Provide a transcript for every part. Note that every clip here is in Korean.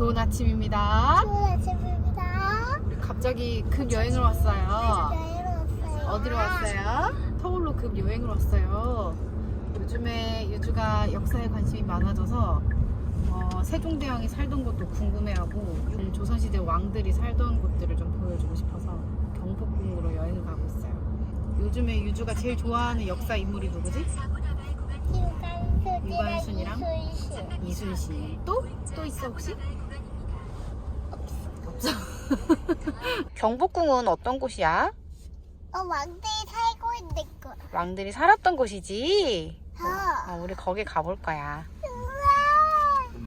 좋은 아침입니다. 좋은 아침입니다. 우리 갑자기 급 여행을 왔어요. 여행 왔어요. 어디로 왔어요? 서울로 급 여행을 왔어요. 요즘에 유주가 역사에 관심이 많아져서 어, 세종대왕이 살던 곳도 궁금해하고 음, 조선시대 왕들이 살던 곳들을 좀 보여주고 싶어서 경복궁으로 여행을 가고 있어요. 요즘에 유주가 제일 좋아하는 역사 인물이 누구지? 유관순이랑? 이순신. 이순신. 또? 또 있어 혹시? 없어. 경복궁은 어떤 곳이야? 어, 왕들이 살고 있는 거. 왕들이 살았던 곳이지. 어. 어, 우리 거기 가볼 거야. 우와.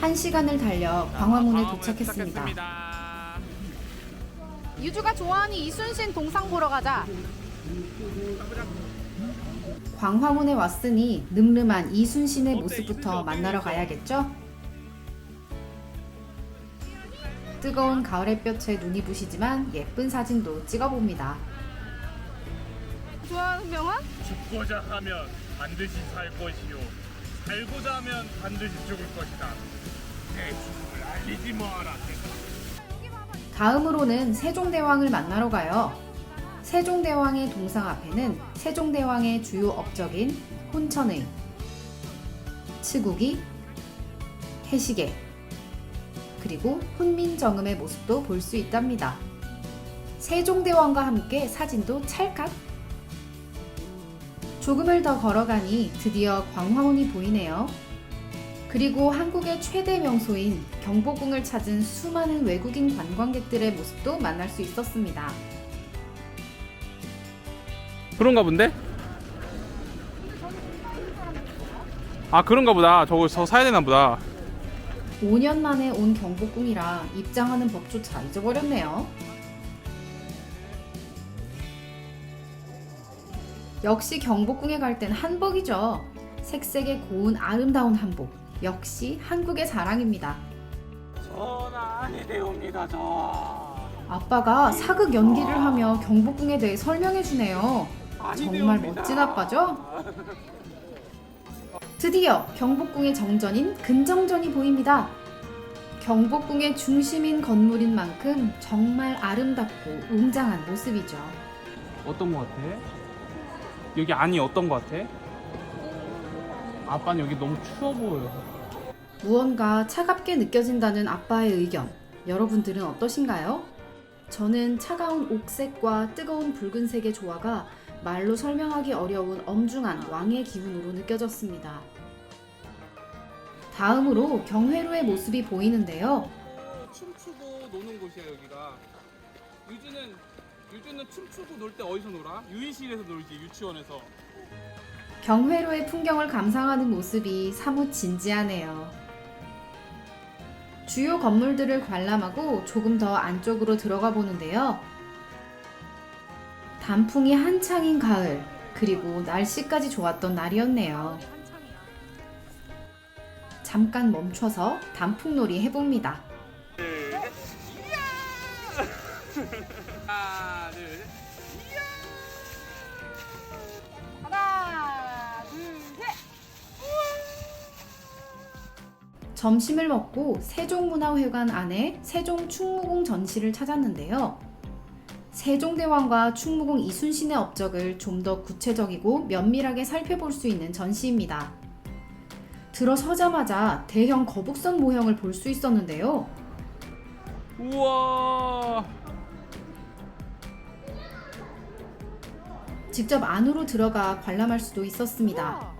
한 시간을 달려 광화문에 도착했습니다. 유주가 좋아하는 이순신 동상 보러 가자. 광화문에 왔으니 늠름한 이순신의 모습부터 만나러 가야겠죠? 뜨거운 가을 햇볕에 눈이 부시지만 예쁜 사진도 찍어봅니다. 좋아하는 병원? 죽고자 하면 반드시 살 것이요 살고자 하면 반드시 죽을 것이다 내 죽음을 알리지 마라 다음으로는 세종대왕을 만나러 가요. 세종대왕의 동상 앞에는 세종대왕의 주요 업적인 혼천의, 치국이, 해시계, 그리고 훈민정음의 모습도 볼 수 있답니다. 세종대왕과 함께 사진도 찰칵! 조금을 더 걸어가니 드디어 광화문이 보이네요. 그리고 한국의 최대 명소인 경복궁을 찾은 수많은 외국인 관광객들의 모습도 만날 수 있었습니다. 그런가 본데? 아 그런가 보다 저거 저 사야 되나 보다 5년 만에 온 경복궁이라 입장하는 법조차 잊어버렸네요. 역시 경복궁에 갈 땐 한복이죠. 색색의 고운 아름다운 한복. 역시 한국의 자랑입니다. 전화 아니되옵니다 저 아빠가 사극 연기를 하며 경복궁에 대해 설명해 주네요. 정말 멋진 아빠죠? 드디어 경복궁의 정전인 근정전이 보입니다. 경복궁의 중심인 건물인 만큼 정말 아름답고 웅장한 모습이죠. 어떤 거 같아? 여기 안이 어떤 거 같아? 아빠는 여기 너무 추워 보여 무언가 차갑게 느껴진다는 아빠의 의견. 여러분들은 어떠신가요? 저는 차가운 옥색과 뜨거운 붉은색의 조화가 말로 설명하기 어려운 엄중한 왕의 기운으로 느껴졌습니다. 다음으로 경회로의 모습이 보이는데요. 춤추고 노는 곳이야 여기가 유주는 유주는 춤추고 놀 때 어디서 놀아? 유인실에서 놀지 유치원에서 경회로의 풍경을 감상하는 모습이 사뭇 진지하네요. 주요 건물들을 관람하고 조금 더 안쪽으로 들어가 보는데요. 단풍이 한창인 가을, 그리고 날씨까지 좋았던 날이었네요. 잠깐 멈춰서 단풍놀이 해봅니다. 점심을 먹고 세종문화회관 안에 세종 충무공 전시를 찾았는데요. 세종대왕과 충무공 이순신의 업적을 좀 더 구체적이고 면밀하게 살펴볼 수 있는 전시입니다. 들어서자마자 대형 거북선 모형을 볼 수 있었는데요. 우와 직접 안으로 들어가 관람할 수도 있었습니다.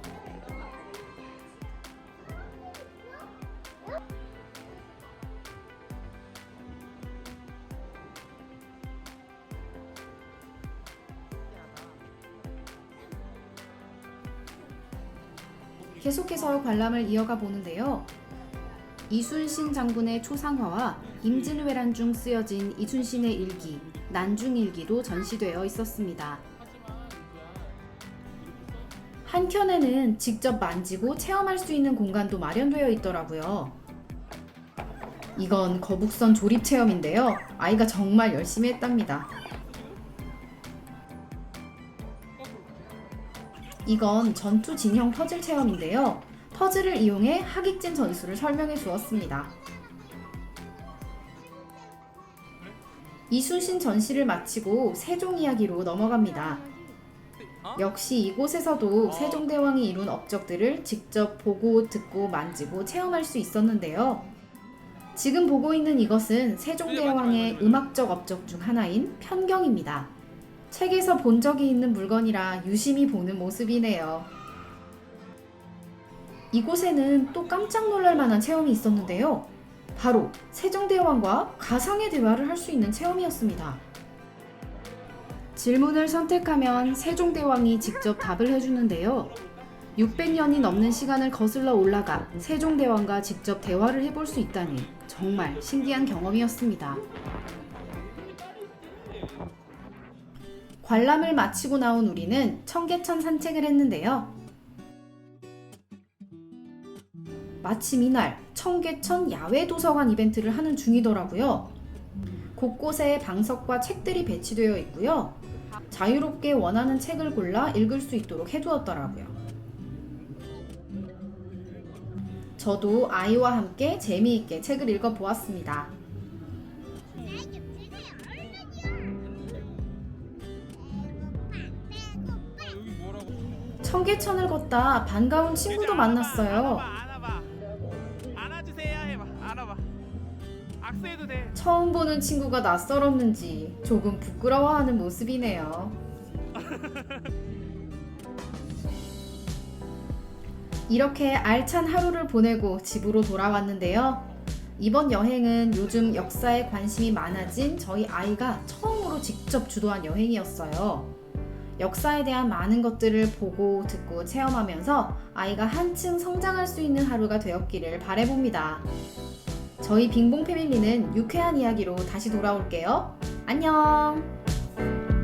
계속해서 관람을 이어가 보는데요. 이순신 장군의 초상화와 임진왜란 중 쓰여진 이순신의 일기, 난중일기도 전시되어 있었습니다. 한켠에는 직접 만지고 체험할 수 있는 공간도 마련되어 있더라고요. 이건 거북선 조립 체험인데요. 아이가 정말 열심히 했답니다. 이건 전투 진형 퍼즐 체험인데요. 퍼즐을 이용해 하객진 전술을 설명해 주었습니다. 이순신 전시를 마치고 세종 이야기로 넘어갑니다. 역시 이곳에서도 세종대왕이 이룬 업적들을 직접 보고 듣고 만지고 체험할 수 있었는데요. 지금 보고 있는 이것은 세종대왕의 음악적 업적 중 하나인 편경입니다. 책에서 본 적이 있는 물건이라 유심히 보는 모습이네요. 이곳에는 또 깜짝 놀랄 만한 체험이 있었는데요. 바로 세종대왕과 가상의 대화를 할 수 있는 체험이었습니다. 질문을 선택하면 세종대왕이 직접 답을 해주는데요. 600년이 넘는 시간을 거슬러 올라가 세종대왕과 직접 대화를 해볼 수 있다니 정말 신기한 경험이었습니다. 관람을 마치고 나온 우리는 청계천 산책을 했는데요. 마침 이날 청계천 야외 도서관 이벤트를 하는 중이더라고요. 곳곳에 방석과 책들이 배치되어 있고요. 자유롭게 원하는 책을 골라 읽을 수 있도록 해두었더라고요. 저도 아이와 함께 재미있게 책을 읽어보았습니다. 청계천을 걷다 반가운 친구도 만났어요. 처음 보는 친구가 낯설었는지 조금 부끄러워하는 모습이네요. 이렇게 알찬 하루를 보내고 집으로 돌아왔는데요. 이번 여행은 요즘 역사에 관심이 많아진 저희 아이가 처음으로 직접 주도한 여행이었어요. 역사에 대한 많은 것들을 보고 듣고 체험하면서 아이가 한층 성장할 수 있는 하루가 되었기를 바래봅니다. 저희 빙봉 패밀리는 유쾌한 이야기로 다시 돌아올게요. 안녕!